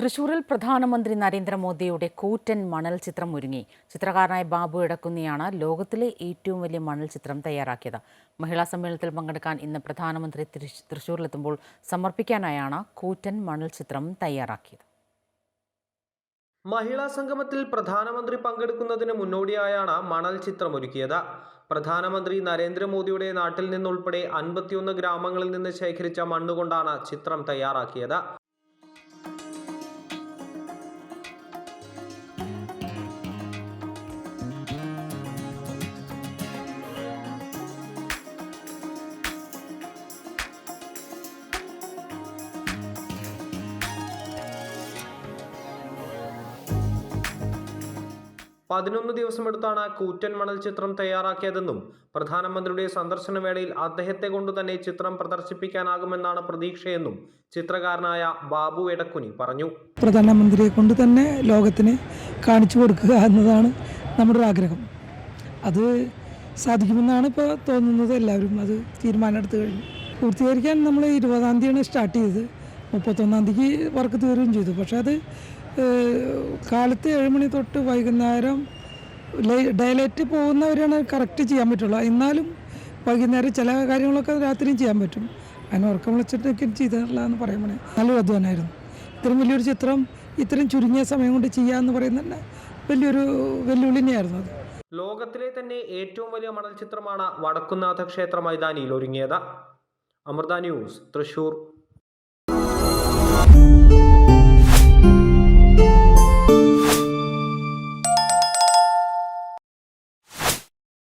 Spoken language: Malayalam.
തൃശൂരിൽ പ്രധാനമന്ത്രി നരേന്ദ്രമോദിയുടെ കൂറ്റൻ മണൽ ചിത്രം ഒരുങ്ങി. ചിത്രകാരനായ ബാബു ഇടക്കുന്നിയാണ് ലോകത്തിലെ ഏറ്റവും വലിയ മണൽ ചിത്രം തയ്യാറാക്കിയത്. മഹിളാ സമ്മേളനത്തിൽ പങ്കെടുക്കാൻ ഇന്ന് പ്രധാനമന്ത്രി തൃശ്- തൃശൂരിലെത്തുമ്പോൾ സമർപ്പിക്കാനായാണ് കൂറ്റൻ മണൽ ചിത്രം തയ്യാറാക്കിയത്. മഹിളാ സംഗമത്തിൽ പ്രധാനമന്ത്രി പങ്കെടുക്കുന്നതിന് മുന്നോടിയായാണ് മണൽ ചിത്രം ഒരുക്കിയത്. പ്രധാനമന്ത്രി നരേന്ദ്രമോദിയുടെ നാട്ടിൽ നിന്നുൾപ്പെടെ അൻപത്തിയൊന്ന് ഗ്രാമങ്ങളിൽ നിന്ന് ശേഖരിച്ച മണ്ണുകൊണ്ടാണ് ചിത്രം തയ്യാറാക്കിയത്. പതിനൊന്ന് ദിവസമെടുത്താണ് കൂറ്റൻ മണൽ ചിത്രം തയ്യാറാക്കിയതെന്നും പ്രധാനമന്ത്രിയുടെ സന്ദർശന വേളയിൽ അദ്ദേഹത്തെ കൊണ്ട് തന്നെ ചിത്രം പ്രദർശിപ്പിക്കാനാകുമെന്നാണ് പ്രതീക്ഷയെന്നും ചിത്രകാരനായ ബാബു എടക്കുനി പറഞ്ഞു. പ്രധാനമന്ത്രിയെ കൊണ്ട് തന്നെ ലോകത്തിന് കാണിച്ചു കൊടുക്കുക എന്നതാണ് നമ്മുടെ ആഗ്രഹം. അത് സാധിക്കുമെന്നാണ് ഇപ്പോൾ തോന്നുന്നത് എല്ലാവരും. അത് തീരുമാനമെടുത്തു കഴിഞ്ഞു. പൂർത്തീകരിക്കാൻ നമ്മൾ ഇരുപതാം തീയതിയാണ് സ്റ്റാർട്ട് ചെയ്തത്. മുപ്പത്തൊന്നാം തീയതിക്ക് വർക്ക് തീരുകയും ചെയ്തു. പക്ഷേ അത് കാലത്ത് ഏഴ് മണി തൊട്ട് വൈകുന്നേരം ഡയലൈറ്റ് പോകുന്നവരാണ് കറക്റ്റ് ചെയ്യാൻ പറ്റുള്ളൂ. എന്നാലും വൈകുന്നേരം ചില കാര്യങ്ങളൊക്കെ രാത്രിയും ചെയ്യാൻ പറ്റും. അതിന് ഉറക്കം വിളിച്ചിട്ടൊക്കെ ചെയ്തിട്ടില്ല എന്ന് പറയുമ്പോൾ നല്ലൊരു അധ്വാനമായിരുന്നു. ഇത്രയും വലിയൊരു ചിത്രം ഇത്രയും ചുരുങ്ങിയ സമയം കൊണ്ട് ചെയ്യാമെന്ന് എന്ന് പറയുന്നത് തന്നെ വലിയൊരു വെല്ലുവിളി തന്നെയായിരുന്നു അത്. ലോകത്തിലെ തന്നെ ഏറ്റവും വലിയ മണൽ ചിത്രമാണ് വടക്കുന്നാഥ ക്ഷേത്ര മൈതാനിയിൽ ഒരുങ്ങിയത്. അമൃത ന്യൂസ് തൃശൂർ.